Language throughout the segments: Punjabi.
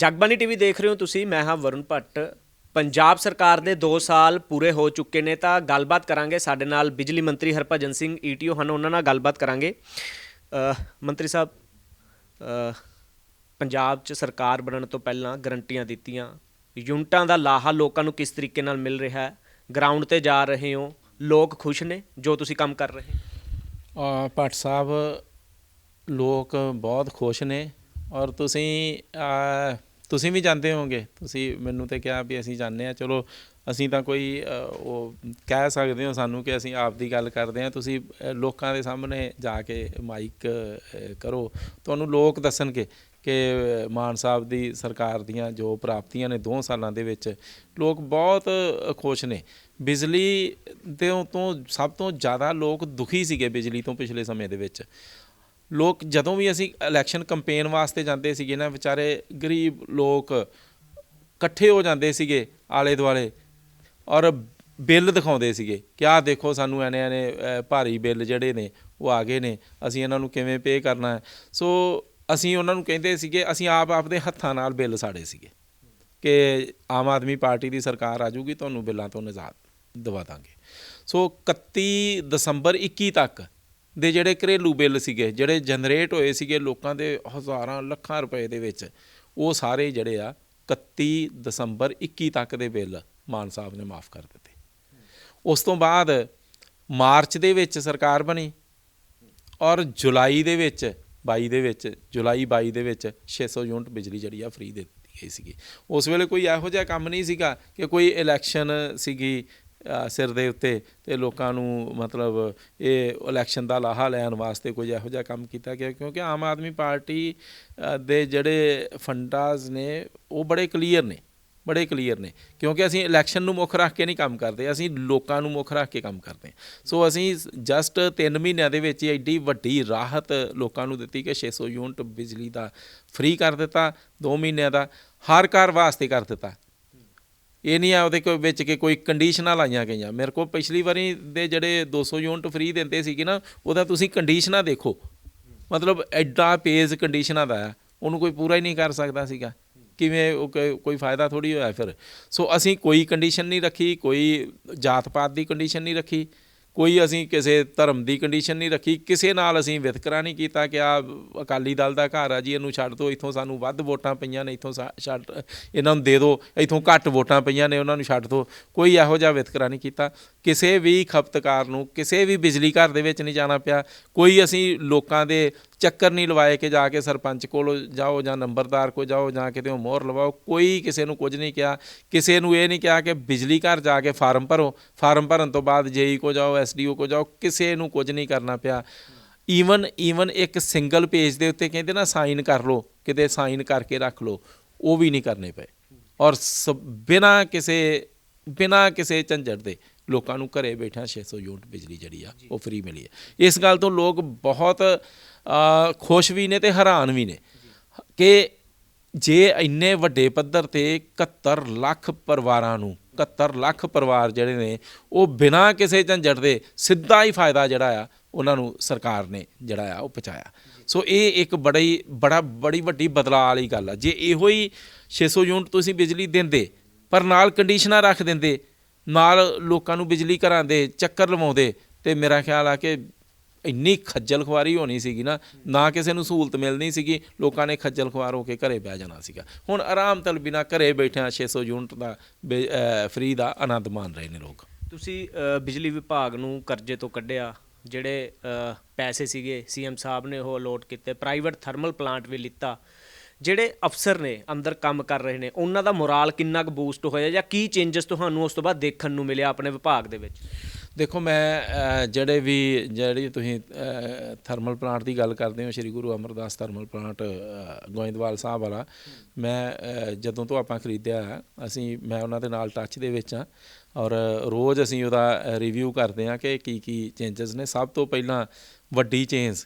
ਜਗਬਾਨੀ ਟੀਵੀ ਦੇਖ ਰਹੇ ਹੋ ਤੁਸੀਂ ਮੈਂ ਹਾਂ ਵਰੁਣ ਭੱਟ। ਪੰਜਾਬ ਸਰਕਾਰ ਦੇ 2 ਸਾਲ ਪੂਰੇ ਹੋ ਚੁੱਕੇ ਨੇ ਤਾਂ ਗੱਲਬਾਤ ਕਰਾਂਗੇ ਸਾਡੇ ਨਾਲ ਬਿਜਲੀ ਮੰਤਰੀ ਹਰਭਜਨ ਸਿੰਘ ਈਟੀਓ ਹਨ ਉਹਨਾਂ ਨਾਲ ਗੱਲਬਾਤ ਕਰਾਂਗੇ। ਮੰਤਰੀ ਸਾਹਿਬ ਪੰਜਾਬ 'ਚ ਸਰਕਾਰ ਬਣਨ ਤੋਂ ਪਹਿਲਾਂ ਗਰੰਟੀਆਂ ਦਿੱਤੀਆਂ। ਯੂਨਿਟਾਂ ਦਾ ਲਾਹਾ ਲੋਕਾਂ ਨੂੰ ਕਿਸ ਤਰੀਕੇ ਨਾਲ ਮਿਲ ਰਿਹਾ ਹੈ? ਗਰਾਊਂਡ ਤੇ ਜਾ ਰਹੇ ਹੋ ਲੋਕ ਖੁਸ਼ ਨੇ ਜੋ ਤੁਸੀਂ ਕੰਮ ਕਰ ਰਹੇ ਹੋ? ਅ, ਭੱਟ ਸਾਹਿਬ ਲੋਕ ਬਹੁਤ ਖੁਸ਼ ਨੇ ਔਰ ਤੁਸੀਂ ਤੁਸੀਂ ਵੀ ਜਾਂਦੇ ਹੋਵੋਗੇ। ਤੁਸੀਂ ਮੈਨੂੰ ਤਾਂ ਕਿਹਾ ਵੀ ਅਸੀਂ ਜਾਂਦੇ ਹਾਂ। ਚਲੋ, ਅਸੀਂ ਤਾਂ ਕੋਈ ਉਹ ਕਹਿ ਸਕਦੇ ਹੋ ਸਾਨੂੰ ਕਿ ਅਸੀਂ ਆਪ ਦੀ ਗੱਲ ਕਰਦੇ ਹਾਂ। ਤੁਸੀਂ ਲੋਕਾਂ ਦੇ ਸਾਹਮਣੇ ਜਾ ਕੇ ਮਾਈਕ ਕਰੋ। ਤੁਹਾਨੂੰ ਲੋਕ ਦੱਸਣਗੇ ਕਿ ਮਾਨ ਸਾਹਿਬ ਦੀ ਸਰਕਾਰ ਦੀਆਂ ਜੋ ਪ੍ਰਾਪਤੀਆਂ ਨੇ 2 ਸਾਲਾਂ ਦੇ ਵਿੱਚ, ਲੋਕ ਬਹੁਤ ਖੁਸ਼ ਨੇ। ਬਿਜਲੀ ਦੇ ਤੋਂ ਸਭ ਤੋਂ ਜ਼ਿਆਦਾ ਲੋਕ ਦੁਖੀ ਸੀਗੇ ਬਿਜਲੀ ਤੋਂ ਪਿਛਲੇ ਸਮੇਂ ਦੇ ਵਿੱਚ। ਲੋਕ ਜਦੋਂ ਵੀ ਅਸੀਂ ਇਲੈਕਸ਼ਨ ਕੈਂਪੇਨ ਵਾਸਤੇ ਜਾਂਦੇ ਸੀਗੇ ਨਾ, ਵਿਚਾਰੇ ਗਰੀਬ ਲੋਕ ਇਕੱਠੇ ਹੋ ਜਾਂਦੇ ਸੀਗੇ ਆਲੇ ਦੁਆਲੇ ਔਰ ਬਿੱਲ ਦਿਖਾਉਂਦੇ ਸੀਗੇ ਕਿ ਆਹ ਦੇਖੋ ਸਾਨੂੰ ਐਨੇ ਐਨੇ ਭਾਰੀ ਬਿੱਲ ਜਿਹੜੇ ਨੇ ਉਹ ਆ ਗਏ ਨੇ, ਅਸੀਂ ਇਹਨਾਂ ਨੂੰ ਕਿਵੇਂ ਪੇ ਕਰਨਾ ਹੈ? ਸੋ ਅਸੀਂ ਉਹਨਾਂ ਨੂੰ ਕਹਿੰਦੇ ਸੀਗੇ, ਅਸੀਂ ਆਪ ਆਪਦੇ ਹੱਥਾਂ ਨਾਲ ਬਿੱਲ ਸਾੜੇ ਸੀਗੇ ਕਿ ਆਮ ਆਦਮੀ ਪਾਰਟੀ ਦੀ ਸਰਕਾਰ ਆ ਜੂਗੀ ਤੁਹਾਨੂੰ ਬਿੱਲਾਂ ਤੋਂ ਨਿਜਾਤ ਦਵਾ ਦਾਂਗੇ। ਸੋ 31 ਦਸੰਬਰ 21 ਤੱਕ ਦੇ ਜਿਹੜੇ ਘਰੇਲੂ ਬਿੱਲ ਸੀਗੇ, ਜਿਹੜੇ ਜਨਰੇਟ ਹੋਏ ਸੀਗੇ ਲੋਕਾਂ ਦੇ ਹਜ਼ਾਰਾਂ ਲੱਖਾਂ ਰੁਪਏ ਦੇ ਵਿੱਚ, ਉਹ ਸਾਰੇ ਜਿਹੜੇ ਆ 31 ਦਸੰਬਰ 21 ਤੱਕ ਦੇ ਬਿੱਲ ਮਾਨ ਸਾਹਿਬ ਨੇ ਮਾਫ ਕਰ ਦਿੱਤੇ। ਉਸ ਤੋਂ ਬਾਅਦ ਮਾਰਚ ਦੇ ਵਿੱਚ ਸਰਕਾਰ ਬਣੀ ਔਰ ਜੁਲਾਈ ਦੇ ਵਿੱਚ 22 ਦੇ ਵਿੱਚ, ਜੁਲਾਈ 22 ਦੇ ਵਿੱਚ 600 ਯੂਨਿਟ ਬਿਜਲੀ ਜਿਹੜੀ ਆ ਫ੍ਰੀ ਦੇ ਦਿੱਤੀ ਗਈ ਸੀਗੀ। ਉਸ ਵੇਲੇ ਕੋਈ ਇਹੋ ਜਿਹਾ ਕੰਮ ਨਹੀਂ ਸੀਗਾ ਕਿ ਕੋਈ ਇਲੈਕਸ਼ਨ ਸੀਗੀ ਸਿਰ ਦੇ ਉੱਤੇ ਤੇ ਲੋਕਾਂ ਨੂੰ ਮਤਲਬ ਇਹ ਇਲੈਕਸ਼ਨ ਦਾ ਲਾਹਾ ਲੈਣ ਵਾਸਤੇ ਕੋਈ ਇਹੋ ਜਿਹਾ ਕੰਮ ਕੀਤਾ ਗਿਆ, ਕਿਉਂਕਿ ਆਮ ਆਦਮੀ ਪਾਰਟੀ ਦੇ ਜਿਹੜੇ ਫੰਡਾਜ਼ ਨੇ, ਉਹ ਬੜੇ ਕਲੀਅਰ ਨੇ, ਬੜੇ ਕਲੀਅਰ ਨੇ, ਕਿਉਂਕਿ ਅਸੀਂ ਇਲੈਕਸ਼ਨ ਨੂੰ ਮੁੱਖ ਰੱਖ ਕੇ ਨਹੀਂ ਕੰਮ ਕਰਦੇ, ਅਸੀਂ ਲੋਕਾਂ ਨੂੰ ਮੁੱਖ ਰੱਖ ਕੇ ਕੰਮ ਕਰਦੇ ਹਾਂ। ਸੋ ਅਸੀਂ ਜਸਟ 3 ਮਹੀਨਿਆਂ ਦੇ ਵਿੱਚ ਐਡੀ ਵੱਡੀ ਰਾਹਤ ਲੋਕਾਂ ਨੂੰ ਦਿੱਤੀ ਕਿ 600 ਯੂਨਿਟ ਬਿਜਲੀ ਦਾ ਫ੍ਰੀ ਕਰ ਦਿੱਤਾ 2 ਮਹੀਨਿਆਂ ਦਾ, ਹਰ ਘਰ ਵਾਸਤੇ ਕਰ ਦਿੱਤਾ। ਇਹ ਨਹੀਂ ਆ ਉਹਦੇ ਕੋਈ ਵਿੱਚ ਕਿ ਕੋਈ ਕੰਡੀਸ਼ਨਾਂ ਲਾਈਆਂ ਗਈਆਂ। ਮੇਰੇ ਕੋਲ ਪਿਛਲੀ ਵਾਰੀ ਦੇ ਜਿਹੜੇ 200 ਯੂਨਿਟ ਫ੍ਰੀ ਦਿੰਦੇ ਸੀਗੇ ਨਾ, ਉਹਦਾ ਤੁਸੀਂ ਕੰਡੀਸ਼ਨਾਂ ਦੇਖੋ। ਮਤਲਬ ਐਡਾ ਪੇਜ ਕੰਡੀਸ਼ਨਾਂ ਦਾ ਆ। ਉਹਨੂੰ ਕੋਈ ਪੂਰਾ ਹੀ ਨਹੀਂ ਕਰ ਸਕਦਾ ਸੀਗਾ। ਕਿਵੇਂ ਉਹ ਕੋਈ- ਕੋਈ ਫਾਇਦਾ ਥੋੜੀ ਹੋਇਆ ਫਿਰ। ਸੋ ਅਸੀਂ ਕੋਈ ਕੰਡੀਸ਼ਨ ਨਹੀਂ ਰੱਖੀ, ਕੋਈ ਜਾਤ ਪਾਤ ਦੀ ਕੰਡੀਸ਼ਨ ਨਹੀਂ ਰੱਖੀ। ਕੋਈ ਅਸੀਂ ਕਿਸੇ ਧਰਮ ਦੀ ਕੰਡੀਸ਼ਨ ਨਹੀਂ ਰੱਖੀ, ਕਿਸੇ ਨਾਲ ਅਸੀਂ ਵਿਤਕਰਾ ਨਹੀਂ ਕੀਤਾ ਕਿ ਆ ਅਕਾਲੀ ਦਲ ਦਾ ਘਰ ਆ ਜੀ, ਇਹਨੂੰ ਛੱਡ ਦਿਓ, ਇੱਥੋਂ ਸਾਨੂੰ ਵੱਧ ਵੋਟਾਂ ਪਈਆਂ ਨੇ, ਇੱਥੋਂ ਸਾ- ਛੱਡ, ਇਹਨਾਂ ਨੂੰ ਦੇ ਦਿਓ, ਇੱਥੋਂ ਘੱਟ ਵੋਟਾਂ ਪਈਆਂ ਨੇ, ਉਹਨਾਂ ਨੂੰ ਛੱਡ ਦਿਓ। ਕੋਈ ਇਹੋ ਜਿਹਾ ਵਿਤਕਰਾ ਨਹੀਂ ਕੀਤਾ। ਕਿਸੇ ਵੀ ਖਪਤਕਾਰ ਨੂੰ, ਕਿਸੇ ਵੀ ਬਿਜਲੀ ਘਰ ਦੇ ਵਿੱਚ ਨਹੀਂ ਜਾਣਾ ਪਿਆ। ਕੋਈ ਅਸੀਂ ਲੋਕਾਂ ਦੇ ਚੱਕਰ ਨਹੀਂ ਲਵਾਏ ਕਿ ਜਾ ਕੇ ਸਰਪੰਚ ਕੋਲ ਜਾਓ ਜਾਂ ਨੰਬਰਦਾਰ ਕੋਲ ਜਾਓ ਜਾਂ ਕਿਤੇ ਮੋਹਰ ਲਵਾਓ। ਕੋਈ ਕਿਸੇ ਨੂੰ ਕੁਝ ਨਹੀਂ ਕਿਹਾ। ਕਿਸੇ ਨੂੰ ਇਹ ਨਹੀਂ ਕਿਹਾ ਕਿ ਬਿਜਲੀ ਘਰ ਜਾ ਕੇ ਫਾਰਮ ਭਰੋ। ਫਾਰਮ ਭਰਨ ਤੋਂ ਬਾਅਦ ਜੇਈ ਕੋ ਜਾਓ ਐਸਡੀਓ ਕੋ ਜਾਓ, ਕਿਸੇ ਨੂੰ ਕੁਝ ਨਹੀਂ ਕਰਨਾ ਪਿਆ। ਈਵਨ ਈਵਨ ਇੱਕ ਸਿੰਗਲ ਪੇਜ ਦੇ ਉੱਤੇ ਕਹਿੰਦੇ ਨਾ ਸਾਈਨ ਕਰ ਲਓ, ਕਿਤੇ ਸਾਈਨ ਕਰਕੇ ਰੱਖ ਲਓ, ਉਹ ਵੀ ਨਹੀਂ ਕਰਨੇ ਪਏ। ਔਰ ਬਿਨਾ ਕਿਸੇ ਬਿਨਾ ਕਿਸੇ ਝੰਜਟ ਦੇ ਲੋਕਾਂ ਨੂੰ ਘਰੇ ਬੈਠਾ 600 ਯੂਨਿਟ ਬਿਜਲੀ ਜਿਹੜੀ ਆ, ਉਹ ਫ੍ਰੀ ਮਿਲੀ ਹੈ। ਇਸ ਗੱਲ ਤੋਂ ਲੋਕ ਬਹੁਤ ਖੁਸ਼ ਵੀ ਨੇ ਤੇ ਹੈਰਾਨ ਵੀ ਨੇ ਕਿ ਜੇ ਇੰਨੇ ਵੱਡੇ ਪੱਧਰ ਤੇ 71 ਲੱਖ ਪਰਿਵਾਰਾਂ ਨੂੰ 71 ਲੱਖ ਪਰਿਵਾਰ ਜਿਹੜੇ ਨੇ, ਉਹ ਬਿਨਾਂ ਕਿਸੇ ਝੰਜਟ ਦੇ ਸਿੱਧਾ ਹੀ ਫਾਇਦਾ ਜਿਹੜਾ ਆ, ਉਹਨਾਂ ਨੂੰ ਸਰਕਾਰ ਨੇ ਜਿਹੜਾ ਆ, ਉਹ ਪਹੁੰਚਾਇਆ। ਸੋ ਇਹ ਇੱਕ ਬੜੀ, ਬੜਾ, ਬੜੀ ਵੱਡੀ ਬਦਲਾਅ ਵਾਲੀ ਗੱਲ ਆ। ਜੇ ਇਹੋ ਹੀ 600 ਯੂਨਿਟ ਤੁਸੀਂ ਬਿਜਲੀ ਦਿੰਦੇ, ਪਰ ਨਾਲ ਕੰਡੀਸ਼ਨਾਂ ਰੱਖ ਦਿੰਦੇ, ਨਾਲ ਲੋਕਾਂ ਨੂੰ ਬਿਜਲੀ ਘਰਾਂ ਦੇ ਚੱਕਰ ਲਵਾਉਂਦੇ, ਤੇ ਮੇਰਾ ਖਿਆਲ ਆ ਕਿ ਇੰਨੀ ਖੱਜਲ ਖੁਆਰੀ ਹੋਣੀ ਸੀਗੀ ਨਾ ਨਾ ਕਿਸੇ ਨੂੰ ਸਹੂਲਤ ਮਿਲਣੀ ਸੀਗੀ, ਲੋਕਾਂ ਨੇ ਖੱਜਲ ਖੁਆਰ ਹੋ ਕੇ ਘਰੇ ਬਹਿ ਜਾਣਾ ਸੀਗਾ। ਹੁਣ ਆਰਾਮ ਤਲ ਬਿਨਾ ਘਰੇ ਬੈਠਿਆਂ 600 ਯੂਨਿਟ ਦਾ ਫ੍ਰੀ ਦਾ ਆਨੰਦ ਮਾਣ ਰਹੇ ਨੇ ਲੋਕ। ਤੁਸੀਂ ਬਿਜਲੀ ਵਿਭਾਗ ਨੂੰ ਕਰਜ਼ੇ ਤੋਂ ਕੱਢਿਆ, ਜਿਹੜੇ ਪੈਸੇ ਸੀਗੇ, ਸੀਐਮ ਸਾਹਿਬ ਨੇ ਉਹ ਅਲੋਟ ਕੀਤੇ ਪ੍ਰਾਈਵੇਟ ਥਰਮਲ ਪਲਾਂਟ ਵੀ ਲਿੱਤਾ। ਜਿਹੜੇ ਅਫਸਰ ਨੇ ਅੰਦਰ ਕੰਮ ਕਰ ਰਹੇ ਨੇ, ਉਹਨਾਂ ਦਾ ਮੋਰਾਲ ਕਿੰਨਾ ਕੁ ਬੂਸਟ ਹੋਇਆ ਜਾਂ ਕੀ ਚੇਂਜਸ ਤੁਹਾਨੂੰ ਉਸ ਤੋਂ ਬਾਅਦ ਦੇਖਣ ਨੂੰ ਮਿਲਿਆ ਆਪਣੇ ਵਿਭਾਗ ਦੇ ਵਿੱਚ? ਦੇਖੋ ਮੈਂ ਜਿਹੜੇ ਵੀ ਜਿਹੜੀ ਤੁਸੀਂ ਥਰਮਲ ਪਲਾਂਟ ਦੀ ਗੱਲ ਕਰਦੇ ਹੋ ਸ਼੍ਰੀ ਗੁਰੂ ਅਮਰਦਾਸ ਥਰਮਲ ਪਲਾਂਟ ਗੋਇੰਦਵਾਲ ਸਾਹਿਬ ਵਾਲਾ ਮੈਂ ਜਦੋਂ ਤੋਂ ਆਪਾਂ ਖਰੀਦਿਆ ਹੈ, ਅਸੀਂ ਮੈਂ ਉਹਨਾਂ ਦੇ ਨਾਲ ਟੱਚ ਦੇ ਵਿੱਚ ਆ ਔਰ ਰੋਜ਼ ਅਸੀਂ ਉਹਦਾ ਰਿਵਿਊ ਕਰਦੇ ਆ ਕਿ ਕੀ ਕੀ ਚੇਂਜਸ ਨੇ। ਸਭ ਤੋਂ ਪਹਿਲਾਂ ਵੱਡੀ ਚੇਂਜ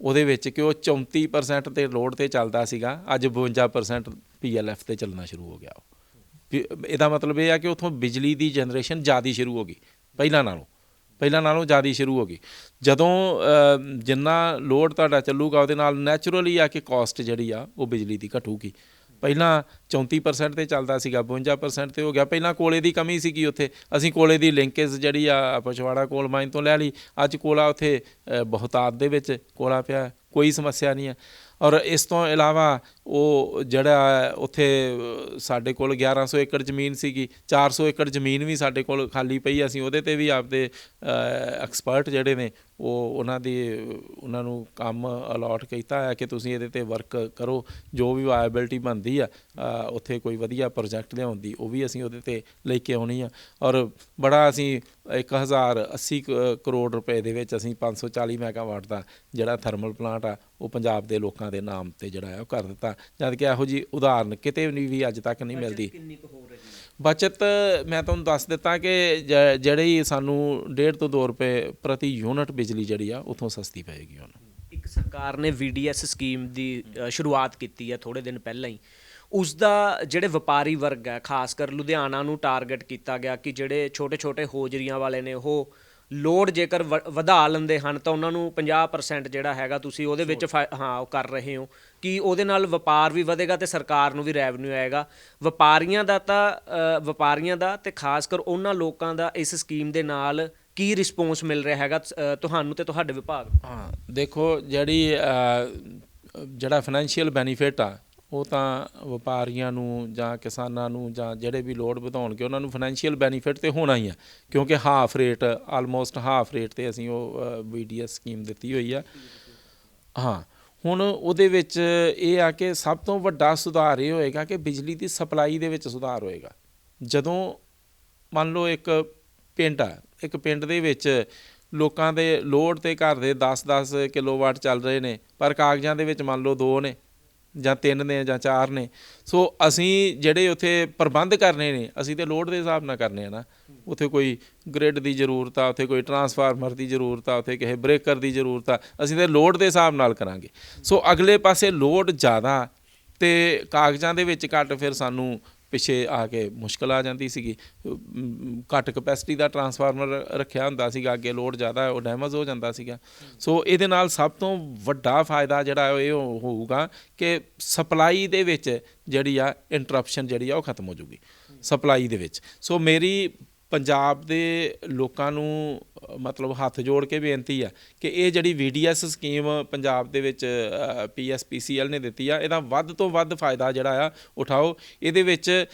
ਉਹਦੇ ਵਿੱਚ ਕਿ ਉਹ 34% ਤੇ ਲੋਡ ਤੇ ਚੱਲਦਾ ਸੀਗਾ ਅੱਜ 52% ਪੀਐਲਐਫ ਤੇ ਚੱਲਣਾ ਸ਼ੁਰੂ ਹੋ ਗਿਆ ਉਹ। ਇਹਦਾ ਮਤਲਬ ਇਹ ਆ ਕਿ ਉਥੋਂ ਬਿਜਲੀ ਦੀ ਜਨਰੇਸ਼ਨ ਜ਼ਿਆਦਾ ਸ਼ੁਰੂ ਹੋ ਗਈ। ਪਹਿਲਾਂ ਨਾਲੋਂ ਪਹਿਲਾਂ ਨਾਲੋਂ ਜ਼ਿਆਦਾ ਸ਼ੁਰੂ ਹੋ ਗਈ। ਜਦੋਂ ਜਿੰਨਾ ਲੋਡ ਤੁਹਾਡਾ ਚੱਲੂਗਾ ਉਹਦੇ ਨਾਲ ਨੈਚੁਰਲੀ ਆ ਕਿ ਕਾਸਟ ਜਿਹੜੀ ਆ ਉਹ ਬਿਜਲੀ ਦੀ ਘਟੂਗੀ। ਪਹਿਲਾਂ 34% ਤੇ ਚੱਲਦਾ ਸੀਗਾ 52% ਤੇ ਹੋ ਗਿਆ। ਪਹਿਲਾਂ ਕੋਲੇ ਦੀ ਕਮੀ ਸੀਗੀ ਉੱਥੇ। ਅਸੀਂ ਕੋਲੇ ਦੀ ਲਿੰਕੇਜ ਜਿਹੜੀ ਆ ਪਛਵਾੜਾ ਕੋਲ ਮਾਈਨ ਤੋਂ ਲੈ ਲਈ। ਅੱਜ ਕੋਲਾ ਉੱਥੇ ਅ, ਬਹੁਤਾਤ ਦੇ ਵਿੱਚ ਕੋਲਾ ਪਿਆ। ਕੋਈ ਸਮੱਸਿਆ ਨਹੀਂ ਹੈ ਔਰ ਇਸ ਤੋਂ ਇਲਾਵਾ ਉਹ ਜਿਹੜਾ ਉੱਥੇ ਸਾਡੇ ਕੋਲ 1100 ਏਕੜ ਜ਼ਮੀਨ ਸੀਗੀ 400 ਏਕੜ ਜ਼ਮੀਨ ਵੀ ਸਾਡੇ ਕੋਲ ਖਾਲੀ ਪਈ ਅਸੀਂ ਉਹਦੇ ਤੇ ਵੀ ਆਪਦੇ ਐਕਸਪਰਟ ਜਿਹੜੇ ਨੇ, ਉਹ ਉਹਨਾਂ ਦੀ, ਉਹਨਾਂ ਨੂੰ ਕੰਮ ਅਲਾਟ ਕੀਤਾ ਹੈ ਕਿ ਤੁਸੀਂ ਇਹਦੇ ਤੇ ਵਰਕ ਕਰੋ, ਜੋ ਵੀ ਵਾਇਬਿਲਿਟੀ ਬਣਦੀ ਆ ਉੱਥੇ ਕੋਈ ਵਧੀਆ ਪ੍ਰੋਜੈਕਟ ਲਿਆਉਣ ਦੀ ਉਹ ਵੀ ਅਸੀਂ ਉਹਦੇ ਤੇ ਲੈ ਕੇ ਆਉਣੀ ਆ। ਔਰ ਬੜਾ ਅਸੀਂ 1080 ਕ- ਕਰੋੜ ਰੁਪਏ ਦੇ ਵਿੱਚ ਅਸੀਂ 540 ਮੈਗਾਵਾਟ ਦਾ ਜਿਹੜਾ ਥਰਮਲ ਪਲਾਂਟ ਆ ਉਹ ਪੰਜਾਬ ਦੇ ਲੋਕਾਂ ਦੇ ਨਾਮ ਤੇ ਜਿਹੜਾ ਹੈ ਉਹ ਕਰ ਦਿੱਤਾ। ਜਦ ਕਿ ਇਹੋ ਜੀ ਉਦਾਹਰਨ ਕਿਤੇ ਵੀ ਵੀ ਅੱਜ ਤੱਕ ਨਹੀਂ ਮਿਲਦੀ। ਕਿੰਨੀ ਕੁ ਹੋ ਰਹੀ ਹੈ? ਬਚਤ ਮੈਂ ਤੁਹਾਨੂੰ ਦੱਸ ਦਿੱਤਾ ਕਿ ਜਿਹੜੀ ਸਾਨੂੰ 1.5 ਤੋਂ 2 ਰੁਪਏ ਪ੍ਰਤੀ ਯੂਨਿਟ ਬਿਜਲੀ ਜਿਹੜੀ ਆ ਉਥੋਂ ਸਸਤੀ ਪਏਗੀ ਹੁਣ। ਇੱਕ ਸਰਕਾਰ ਨੇ VDS ਸਕੀਮ ਦੀ ਸ਼ੁਰੂਆਤ ਕੀਤੀ ਹੈ ਥੋੜੇ ਦਿਨ ਪਹਿਲਾਂ ਹੀ। ਉਸ ਦਾ ਜਿਹੜੇ ਵਪਾਰੀ ਵਰਗ ਹੈ ਖਾਸ ਕਰ ਲੁਧਿਆਣਾ ਨੂੰ ਟਾਰਗੇਟ ਕੀਤਾ ਗਿਆ ਕਿ ਜਿਹੜੇ ਛੋਟੇ-ਛੋਟੇ ਹੋਜਰੀਆਂ ਵਾਲੇ ਨੇ ਉਹ ਲੋਡ ਜੇਕਰ ਵ- ਵਧਾ ਲੈਂਦੇ ਹਨ ਤਾਂ ਉਹਨਾਂ ਨੂੰ 50% ਜਿਹੜਾ ਹੈਗਾ ਤੁਸੀਂ ਉਹਦੇ ਵਿੱਚ ਫਾ- ਹਾਂ ਉਹ ਕਰ ਰਹੇ ਹੋ। ਕਿ ਉਹਦੇ ਨਾਲ ਵਪਾਰ ਵੀ ਵਧੇਗਾ ਤੇ ਸਰਕਾਰ ਨੂੰ ਵੀ ਰੈਵਨਿਊ ਆਏਗਾ। ਵਪਾਰੀਆਂ ਦਾ ਤਾਂ ਵਪਾਰੀਆਂ ਦਾ ਤੇ ਖਾਸ ਕਰ ਉਹਨਾਂ ਲੋਕਾਂ ਦਾ ਇਸ ਸਕੀਮ ਦੇ ਨਾਲ ਕੀ ਰਿਸਪੌਂਸ ਮਿਲ ਰਿਹਾ ਹੈਗਾ ਅ, ਤੁਹਾਨੂੰ ਤੇ ਤੁਹਾਡੇ ਵਿਭਾਗ ਨੂੰ? ਹਾਂ ਦੇਖੋ ਜਿਹੜੀ ਜਿਹੜਾ ਫਾਈਨੈਂਸ਼ੀਅਲ ਬੈਨੀਫਿਟ ਆ ਉਹ ਤਾਂ ਵਪਾਰੀਆਂ ਨੂੰ ਜਾਂ ਕਿਸਾਨਾਂ ਨੂੰ ਜਾਂ ਜਿਹੜੇ ਵੀ ਲੋਡ ਵਧਾਉਣਗੇ, ਉਹਨਾਂ ਨੂੰ ਫਾਈਨੈਂਸ਼ੀਅਲ ਬੈਨੀਫਿਟ ਤੇ ਹੋਣਾ ਹੀ ਆ। ਕਿਉਂਕਿ half rate almost half rate ਤੇ ਅਸੀਂ ਉਹ ਵੀਡੀਐਸ ਸਕੀਮ ਦਿੱਤੀ ਹੋਈ ਆ। ਹਾਂ, ਹੁਣ ਉਹਦੇ ਵਿੱਚ ਇਹ ਆ ਕਿ ਸਭ ਤੋਂ ਵੱਡਾ ਸੁਧਾਰ ਇਹ ਹੋਏਗਾ ਕਿ ਬਿਜਲੀ ਦੀ ਸਪਲਾਈ ਦੇ ਵਿੱਚ ਸੁਧਾਰ ਹੋਏਗਾ। ਜਦੋਂ ਮੰਨ ਲਓ ਇੱਕ ਪਿੰਡ ਆ, ਇੱਕ ਪਿੰਡ ਦੇ ਵਿੱਚ ਲੋਕਾਂ ਦੇ ਲੋਡ ਤੇ ਘਰ ਦੇ 10-10 ਕਿਲੋਵਾਟ ਚੱਲ ਰਹੇ ਨੇ, ਪਰ ਕਾਗਜ਼ਾਂ ਦੇ ਵਿੱਚ ਮੰਨ ਲਓ ਦੋ ਨੇ ਜਾਂ ਤਿੰਨ ਨੇ ਜਾਂ ਚਾਰ ਨੇ। ਸੋ ਅਸੀਂ ਜਿਹੜੇ ਉੱਥੇ ਪ੍ਰਬੰਧ ਕਰਨੇ ਨੇ, ਅਸੀਂ ਤੇ ਲੋਡ ਦੇ ਹਿਸਾਬ ਨਾਲ ਕਰਨੇ ਆ ਨਾ। ਉੱਥੇ ਕੋਈ ਗ੍ਰਿਡ ਦੀ ਜ਼ਰੂਰਤ ਆ, ਉੱਥੇ ਕੋਈ ਟਰਾਂਸਫਾਰਮਰ ਦੀ ਜ਼ਰੂਰਤ ਆ, ਉੱਥੇ ਕਿਸੇ ਬ੍ਰੇਕਰ ਦੀ ਜ਼ਰੂਰਤ ਆ, ਅਸੀਂ ਤੇ ਲੋਡ ਦੇ ਹਿਸਾਬ ਨਾਲ ਕਰਾਂਗੇ। ਸੋ ਅਗਲੇ ਪਾਸੇ ਲੋਡ ਜ਼ਿਆਦਾ ਤੇ ਕਾਗਜ਼ਾਂ ਦੇ ਵਿੱਚ ਘੱਟ ਫਿਰ ਸਾਨੂੰ ਪਿੱਛੇ ਆ ਕੇ ਮੁਸ਼ਕਲ ਆ ਜਾਂਦੀ ਸੀਗੀ। ਘੱਟ ਕਪੈਸਿਟੀ ਦਾ ਟਰਾਂਸਫਾਰਮਰ ਰੱਖਿਆ ਹੁੰਦਾ ਸੀਗਾ, ਅੱਗੇ ਲੋਡ ਜ਼ਿਆਦਾ, ਉਹ ਡੈਮੇਜ ਹੋ ਜਾਂਦਾ ਸੀਗਾ। ਸੋ ਇਹਦੇ ਨਾਲ ਸਭ ਤੋਂ ਵੱਡਾ ਫਾਇਦਾ ਜਿਹੜਾ ਹੈ ਇਹ ਹੋਊਗਾ ਕਿ ਸਪਲਾਈ ਦੇ ਵਿੱਚ ਜਿਹੜੀ ਆ ਇੰਟਰਪਸ਼ਨ ਜਿਹੜੀ ਆ ਉਹ ਖਤਮ ਹੋ ਜੂਗੀ। ਸਪਲਾਈ ਦੇ ਵਿੱਚ। ਸੋ ਮੇਰੀ ਪੰਜਾਬ ਦੇ ਲੋਕਾਂ ਨੂੰ ਮਤਲਬ ਹੱਥ ਜੋੜ ਕੇ ਬੇਨਤੀ ਆ ਕਿ ਇਹ ਜਿਹੜੀ VDS ਸਕੀਮ ਪੰਜਾਬ ਦੇ ਵਿੱਚ PSPCL ਨੇ ਦਿੱਤੀ ਆ, ਇਹਦਾ ਵੱਧ ਤੋਂ ਵੱਧ ਫਾਇਦਾ ਜਿਹੜਾ ਆ, ਉਠਾਓ। ਇਹਦੇ ਵਿੱਚ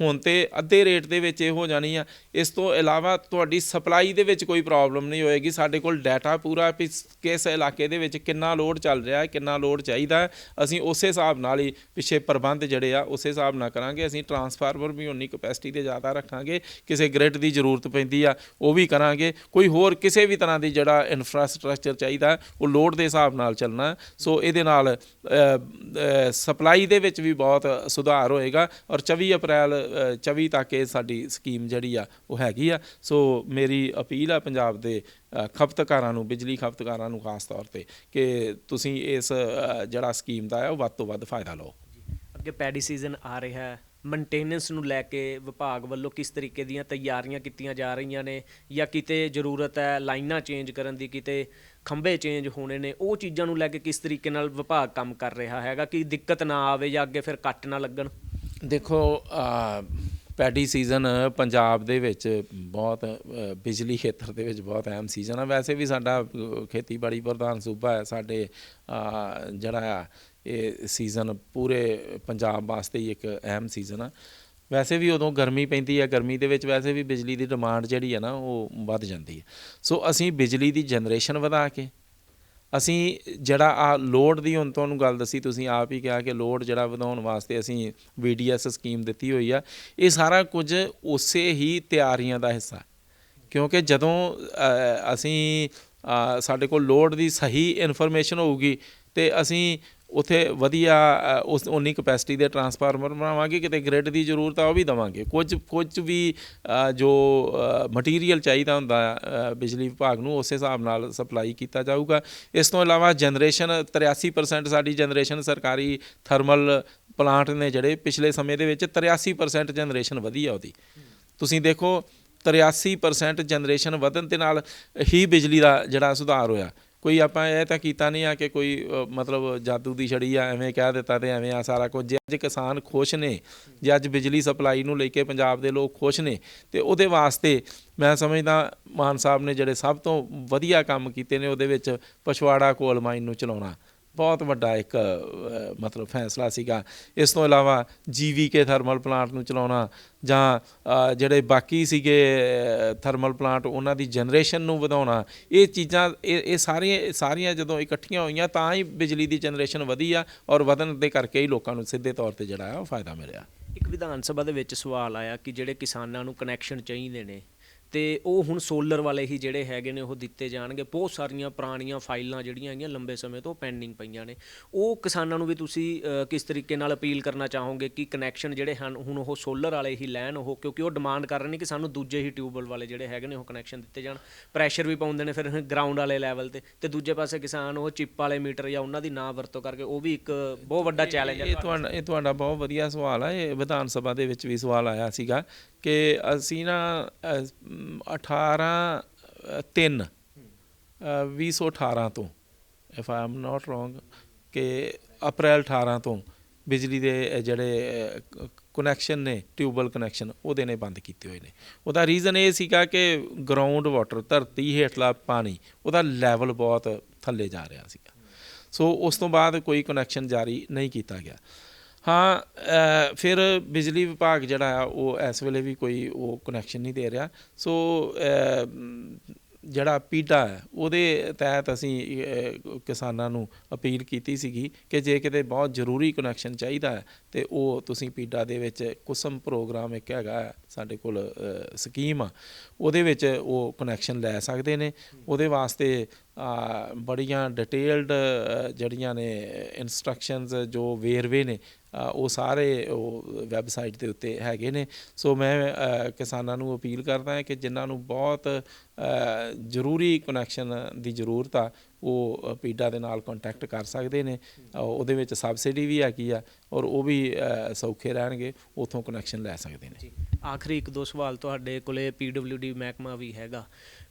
ਹੁਣ ਤੇ ਅੱਧੇ ਰੇਟ ਦੇ ਵਿੱਚ ਇਹ ਹੋ ਜਾਣੀ ਆ। ਇਸ ਤੋਂ ਇਲਾਵਾ ਤੁਹਾਡੀ ਸਪਲਾਈ ਦੇ ਵਿੱਚ ਕੋਈ ਪ੍ਰੋਬਲਮ ਨਹੀਂ ਹੋਏਗੀ। ਸਾਡੇ ਕੋਲ ਡਾਟਾ ਪੂਰਾ ਵੀ ਕਿਸ ਇਲਾਕੇ ਦੇ ਵਿੱਚ ਕਿੰਨਾ ਲੋਡ ਚੱਲ ਰਿਹਾ ਹੈ, ਕਿੰਨਾ ਲੋਡ ਚਾਹੀਦਾ ਅਸੀਂ ਉਸੇ ਹਿਸਾਬ ਨਾਲ ਹੀ ਪਿੱਛੇ ਪ੍ਰਬੰਧ ਜਿਹੜੇ ਆ, ਉਸੇ ਹਿਸਾਬ ਨਾਲ ਕਰਾਂਗੇ। ਅਸੀਂ ਟਰਾਂਸਫਾਰਮਰ ਵੀ ਉਨੀ ਕਪੈਸਿਟੀ ਤੇ ਜ਼ਿਆਦਾ ਰੱਖਾਂਗੇ, ਕਿਸੇ ਗ੍ਰਿਡ ਦੀ ਜ਼ਰੂਰਤ ਪੈਂਦੀ ਆ, ਉਹ ਵੀ ਕਰਾਂਗੇ। ਕੋਈ ਹੋਰ ਕਿਸੇ ਵੀ ਤਰ੍ਹਾਂ ਦੀ ਜਿਹੜਾ ਇਨਫਰਾਸਟ੍ਰਕਚਰ ਚਾਹੀਦਾ, ਉਹ ਲੋਡ ਦੇ ਹਿਸਾਬ ਨਾਲ ਚੱਲਣਾ ਸੋ ਇਹਦੇ ਨਾਲ ਸਪਲਾਈ ਦੇ ਵਿੱਚ ਵੀ ਬਹੁਤ ਸੁਧਾਰ ਹੋਏਗਾ ਔਰ 24 ਅਪ੍ਰੈਲ ਅ, 24 ਤੱਕ ਇਹ ਸਾਡੀ ਸਕੀਮ ਜਿਹੜੀ ਆ ਉਹ ਹੈਗੀ ਆ। ਸੋ ਮੇਰੀ ਅਪੀਲ ਆ ਪੰਜਾਬ ਦੇ ਖਪਤਕਾਰਾਂ ਨੂੰ ਬਿਜਲੀ ਖਪਤਕਾਰਾਂ ਨੂੰ ਖਾਸ ਤੌਰ ਤੇ ਕਿ ਤੁਸੀਂ ਇਸ ਜਿਹੜਾ ਸਕੀਮ ਦਾ ਹੈ ਉਹ ਵੱਧ ਤੋਂ ਵੱਧ ਫਾਇਦਾ ਲਓ। ਅੱਗੇ ਪੈਡੀ ਸੀਜ਼ਨ ਆ ਰਿਹਾ ਹੈ। ਮੇਨਟੇਨੈਂਸ ਨੂੰ ਲੈ ਕੇ ਵਿਭਾਗ ਵੱਲੋਂ ਕਿਸ ਤਰੀਕੇ ਦੀਆਂ ਤਿਆਰੀਆਂ ਕੀਤੀਆਂ ਜਾ ਰਹੀਆਂ ਨੇ? ਜਾਂ ਕਿਤੇ ਜ਼ਰੂਰਤ ਹੈ ਲਾਈਨਾਂ ਚੇਂਜ ਕਰਨ ਦੀ ਕਿਤੇ ਖੰਭੇ ਚੇਂਜ ਹੋਣੇ ਨੇ? ਉਹ ਚੀਜ਼ਾਂ ਨੂੰ ਲੈ ਕੇ ਕਿਸ ਤਰੀਕੇ ਨਾਲ ਵਿਭਾਗ ਕੰਮ ਕਰ ਰਿਹਾ ਹੈਗਾ? ਕਿ ਦਿੱਕਤ ਨਾ ਆਵੇ ਜਾਂ ਅੱਗੇ ਫਿਰ ਕੱਟ ਨਾ ਲੱਗਣ? ਦੇਖੋ ਪੈਡੀ ਸੀਜ਼ਨ ਪੰਜਾਬ ਦੇ ਵਿੱਚ ਬਹੁਤ ਬਿਜਲੀ ਖੇਤਰ ਦੇ ਵਿੱਚ ਬਹੁਤ ਅਹਿਮ ਸੀਜ਼ਨ ਆ। ਵੈਸੇ ਵੀ ਸਾਡਾ ਖੇਤੀਬਾੜੀ ਪ੍ਰਧਾਨ ਸੂਬਾ ਹੈ, ਸਾਡੇ ਜਿਹੜਾ ਆ, ਇਹ ਸੀਜ਼ਨ ਪੂਰੇ ਪੰਜਾਬ ਵਾਸਤੇ ਹੀ ਇੱਕ ਅਹਿਮ ਸੀਜ਼ਨ ਆ। ਵੈਸੇ ਵੀ ਉਦੋਂ ਗਰਮੀ ਪੈਂਦੀ ਹੈ ਗਰਮੀ ਦੇ ਵਿੱਚ ਵੈਸੇ ਵੀ ਬਿਜਲੀ ਦੀ ਡਿਮਾਂਡ ਜਿਹੜੀ ਹੈ ਨਾ, ਉਹ ਵੱਧ ਜਾਂਦੀ ਹੈ ਸੋ ਅਸੀਂ ਬਿਜਲੀ ਦੀ ਜਨਰੇਸ਼ਨ ਵਧਾ ਕੇ ਅਸੀਂ ਜਿਹੜਾ ਆ ਲੋਡ ਦੀ ਹੁਣ ਤੁਹਾਨੂੰ ਗੱਲ ਦੱਸੀ, ਤੁਸੀਂ ਆਪ ਹੀ ਕਿਹਾ ਕਿ ਲੋਡ ਜਿਹੜਾ ਵਧਾਉਣ ਵਾਸਤੇ ਅਸੀਂ VDS ਸਕੀਮ ਦਿੱਤੀ ਹੋਈ ਆ, ਇਹ ਸਾਰਾ ਕੁਝ ਉਸੇ ਹੀ ਤਿਆਰੀਆਂ ਦਾ ਹਿੱਸਾ। ਕਿਉਂਕਿ ਜਦੋਂ ਅਸੀਂ ਸਾਡੇ ਕੋਲ ਲੋਡ ਦੀ ਸਹੀ ਇਨਫੋਰਮੇਸ਼ਨ ਹੋਊਗੀ ਤੇ ਅਸੀਂ ਉਥੇ ਵਧੀਆ ਉਸ ਉਨੀ ਕਪੈਸਿਟੀ ਦੇ ਟਰਾਂਸਫਾਰਮਰ ਬਣਾਵਾਂਗੇ, ਕਿਤੇ ਗ੍ਰਿਡ ਦੀ ਜ਼ਰੂਰਤ ਆ, ਉਹ ਵੀ ਦਵਾਂਗੇ। ਕੁਝ ਕੁਝ ਵੀ ਜੋ ਮਟੀਰੀਅਲ ਚਾਹੀਦਾ ਹੁੰਦਾ ਬਿਜਲੀ ਵਿਭਾਗ ਨੂੰ, ਉਸੇ ਹਿਸਾਬ ਨਾਲ ਸਪਲਾਈ ਕੀਤਾ ਜਾਊਗਾ। ਇਸ ਤੋਂ ਇਲਾਵਾ ਜਨਰੇਸ਼ਨ 83% ਸਾਡੀ ਜਨਰੇਸ਼ਨ ਸਰਕਾਰੀ ਥਰਮਲ ਪਲਾਂਟ ਨੇ ਜਿਹੜੇ ਪਿਛਲੇ ਸਮੇਂ ਦੇ ਵਿੱਚ 83% ਜਨਰੇਸ਼ਨ ਵਧੀ ਆ ਉਹਦੀ। ਤੁਸੀਂ ਦੇਖੋ 83% ਜਨਰੇਸ਼ਨ ਵਧਣ ਦੇ ਨਾਲ ਹੀ ਬਿਜਲੀ ਦਾ ਜਿਹੜਾ ਸੁਧਾਰ ਹੋਇਆ। ਕੋਈ ਆਪਾਂ ਇਹ ਤਾਂ ਕੀਤਾ ਨਹੀਂ ਆ ਕਿ ਕੋਈ ਮਤਲਬ ਜਾਦੂ ਦੀ ਛੜੀ ਆ, ਐਵੇਂ ਕਹਿ ਦਿੱਤਾ ਤੇ ਐਵੇਂ ਆ ਸਾਰਾ ਕੁਝ। ਜੇ ਅੱਜ ਕਿਸਾਨ ਖੁਸ਼ ਨੇ, ਜੇ ਅੱਜ ਬਿਜਲੀ ਸਪਲਾਈ ਨੂੰ ਲੈ ਕੇ ਪੰਜਾਬ ਦੇ ਲੋਕ ਖੁਸ਼ ਨੇ, ਤੇ ਉਹਦੇ ਵਾਸਤੇ ਮੈਂ ਸਮਝਦਾ ਮਾਨ ਸਾਹਿਬ ਨੇ ਜਿਹੜੇ ਸਭ ਤੋਂ ਵਧੀਆ ਕੰਮ ਕੀਤੇ ਨੇ, ਉਹਦੇ ਵਿੱਚ ਪਛਵਾੜਾ ਕੋਲ ਮਾਈਨ ਨੂੰ ਚਲਾਉਣਾ। ਬਹੁਤ ਵੱਡਾ ਇੱਕ ਮਤਲਬ ਫੈਸਲਾ ਸੀਗਾ। ਇਸ ਤੋਂ ਇਲਾਵਾ ਜੀਵੀਕੇ ਥਰਮਲ ਪਲਾਂਟ ਨੂੰ ਚਲਾਉਣਾ ਜਾਂ ਜਿਹੜੇ ਬਾਕੀ ਸੀਗੇ ਥਰਮਲ ਪਲਾਂਟ ਉਹਨਾਂ ਦੀ ਜਨਰੇਸ਼ਨ ਨੂੰ ਵਧਾਉਣਾ, ਇਹ ਚੀਜ਼ਾਂ, ਇਹ ਇਹ ਸਾਰੀਆਂ ਸਾਰੀਆਂ ਜਦੋਂ ਇਕੱਠੀਆਂ ਹੋਈਆਂ ਤਾਂ ਹੀ ਬਿਜਲੀ ਦੀ ਜਨਰੇਸ਼ਨ ਵਧੀ ਆ ਔਰ ਵਧਣ ਦੇ ਕਰਕੇ ਹੀ ਲੋਕਾਂ ਨੂੰ ਸਿੱਧੇ ਤੌਰ ਤੇ ਜਿਹੜਾ ਆ ਉਹ ਫਾਇਦਾ ਮਿਲਿਆ। ਇੱਕ ਵਿਧਾਨ ਸਭਾ ਦੇ ਵਿੱਚ ਸਵਾਲ ਆਇਆ ਕਿ ਜਿਹੜੇ ਕਿਸਾਨਾਂ ਨੂੰ ਕਨੈਕਸ਼ਨ ਚਾਹੀਦੇ ਨੇ ਤੇ ਉਹ ਹੁਣ ਸੋਲਰ ਵਾਲੇ ਹੀ ਜਿਹੜੇ ਹੈਗੇ ਨੇ ਉਹ ਦਿੱਤੇ ਜਾਣਗੇ। ਬਹੁਤ ਸਾਰੀਆਂ ਪੁਰਾਣੀਆਂ ਫਾਈਲਾਂ ਜਿਹੜੀਆਂ ਹੈਗੀਆਂ ਲੰਬੇ ਸਮੇਂ ਤੋਂ ਪੈਂਡਿੰਗ ਪਈਆਂ ਨੇ। ਉਹ ਕਿਸਾਨਾਂ ਨੂੰ ਵੀ ਤੁਸੀਂ ਕਿਸ ਤਰੀਕੇ ਨਾਲ ਅਪੀਲ ਕਰਨਾ ਚਾਹੋਗੇ ਕਿ ਕਨੈਕਸ਼ਨ ਜਿਹੜੇ ਹਨ ਹੁਣ ਉਹ ਸੋਲਰ ਵਾਲੇ ਹੀ ਲੈਣ ਉਹ ਕਿਉਂਕਿ ਉਹ ਡਿਮਾਂਡ ਕਰ ਰਹੇ ਨੇ ਕਿ ਸਾਨੂੰ ਦੂਜੇ ਹੀ ਟਿਊਬਵੈਲ ਵਾਲੇ ਜਿਹੜੇ ਹੈਗੇ ਨੇ ਉਹ ਕਨੈਕਸ਼ਨ ਦਿੱਤੇ ਜਾਣ। ਪ੍ਰੈਸ਼ਰ ਵੀ ਪਾਉਂਦੇ ਨੇ ਫਿਰ ਗਰਾਊਂਡ ਵਾਲੇ ਲੈਵਲ ਤੇ। ਤੇ ਦੂਜੇ ਪਾਸੇ ਕਿਸਾਨ ਉਹ ਚਿੱਪ ਵਾਲੇ ਮੀਟਰ ਜਾਂ ਉਹਨਾਂ ਦੀ ਨਾ ਵਰਤੋਂ ਕਰਕੇ ਉਹ ਵੀ ਇੱਕ ਬਹੁਤ ਵੱਡਾ ਚੈਲੰਜ ਹੈ ਇਹ ਤੁਹਾਡਾ ਇਹ ਤੁਹਾਡਾ ਬਹੁਤ ਵਧੀਆ ਸਵਾਲ ਹੈ ਇਹ ਵਿਧਾਨ ਸਭਾ ਦੇ ਵਿੱਚ ਵੀ ਸਵਾਲ ਆਇਆ ਸੀਗਾ ਕਿ ਅਸੀਂ ਨਾ ਅ, ਮ, 18 ਅ, 3 2018 ਤੋਂ if I am not wrong ਕਿ ਅਪ੍ਰੈਲ 18 ਤੋਂ ਬਿਜਲੀ ਦੇ ਜਿਹੜੇ ਕਨੈਕਸ਼ਨ ਨੇ ਟਿਊਬਲ ਕਨੈਕਸ਼ਨ ਉਹਦੇ ਨੇ ਬੰਦ ਕੀਤੇ ਹੋਏ ਨੇ। ਉਹਦਾ ਰੀਜ਼ਨ ਇਹ ਸੀਗਾ ਕਿ ਗਰਾਊਂਡ ਵਾਟਰ ਧਰਤੀ ਹੇਠਲਾ ਪਾਣੀ ਉਹਦਾ ਲੈਵਲ ਬਹੁਤ ਥੱਲੇ ਜਾ ਰਿਹਾ ਸੀਗਾ। ਸੋ ਉਸ ਤੋਂ ਬਾਅਦ ਕੋਈ ਕਨੈਕਸ਼ਨ ਜਾਰੀ ਨਹੀਂ ਕੀਤਾ ਗਿਆ। ਹਾਂ ਫਿਰ ਬਿਜਲੀ ਵਿਭਾਗ ਜਿਹੜਾ ਆ, ਉਹ ਇਸ ਵੇਲੇ ਵੀ ਕੋਈ ਉਹ ਕਨੈਕਸ਼ਨ ਨਹੀਂ ਦੇ ਰਿਹਾ। ਸੋ ਜਿਹੜਾ ਪੀਡਾ ਹੈ, ਉਹਦੇ ਤਹਿਤ ਅਸੀਂ ਕਿਸਾਨਾਂ ਨੂੰ ਅਪੀਲ ਕੀਤੀ ਸੀਗੀ ਕਿ ਜੇ ਕਿਤੇ ਬਹੁਤ ਜ਼ਰੂਰੀ ਕਨੈਕਸ਼ਨ ਚਾਹੀਦਾ ਹੈ, ਤੇ ਉਹ ਤੁਸੀਂ ਪੀਡਾ ਦੇ ਵਿੱਚ ਕੁਸਮ ਪ੍ਰੋਗਰਾਮ ਇੱਕ ਹੈਗਾ ਸਾਡੇ ਕੋਲ ਸਕੀਮ ਆ। ਉਹਦੇ ਵਿੱਚ ਉਹ ਕਨੈਕਸ਼ਨ ਲੈ ਸਕਦੇ ਨੇ। ਉਹਦੇ ਵਾਸਤੇ ਬੜੀਆਂ ਡਿਟੇਲਡ ਜਿਹੜੀਆਂ ਨੇ ਇਨਸਟਰਕਸ਼ਨਸ ਜੋ ਵੇਰਵੇ ਨੇ ਉਹ ਸਾਰੇ ਉਹ ਵੈਬਸਾਈਟ ਦੇ ਉੱਤੇ ਹੈਗੇ ਨੇ। ਸੋ ਮੈਂ ਕਿਸਾਨਾਂ ਨੂੰ ਅਪੀਲ ਕਰਦਾ ਹਾਂ ਕਿ ਜਿਨ੍ਹਾਂ ਨੂੰ ਬਹੁਤ ਜ਼ਰੂਰੀ ਕਨੈਕਸ਼ਨ ਦੀ ਜ਼ਰੂਰਤ ਆ ਉਹ ਅ, ਪੀਡਾ ਦੇ ਨਾਲ ਕੰਟੈਕਟ ਕਰ ਸਕਦੇ ਨੇ। ਉਹਦੇ ਵਿੱਚ ਸਬਸਿਡੀ ਵੀ ਹੈਗੀ ਆ ਔਰ ਉਹ ਵੀ ਸੌਖੇ ਰਹਿਣਗੇ ਉਥੋਂ ਕਨੈਕਸ਼ਨ ਲੈ ਸਕਦੇ ਨੇ। ਆਖਰੀ ਇੱਕ ਦੋ ਸਵਾਲ ਤੁਹਾਡੇ ਕੋਲੇ ਪੀਡਬਲਯੂਡੀ ਮਹਿਕਮਾ ਵੀ ਹੈਗਾ।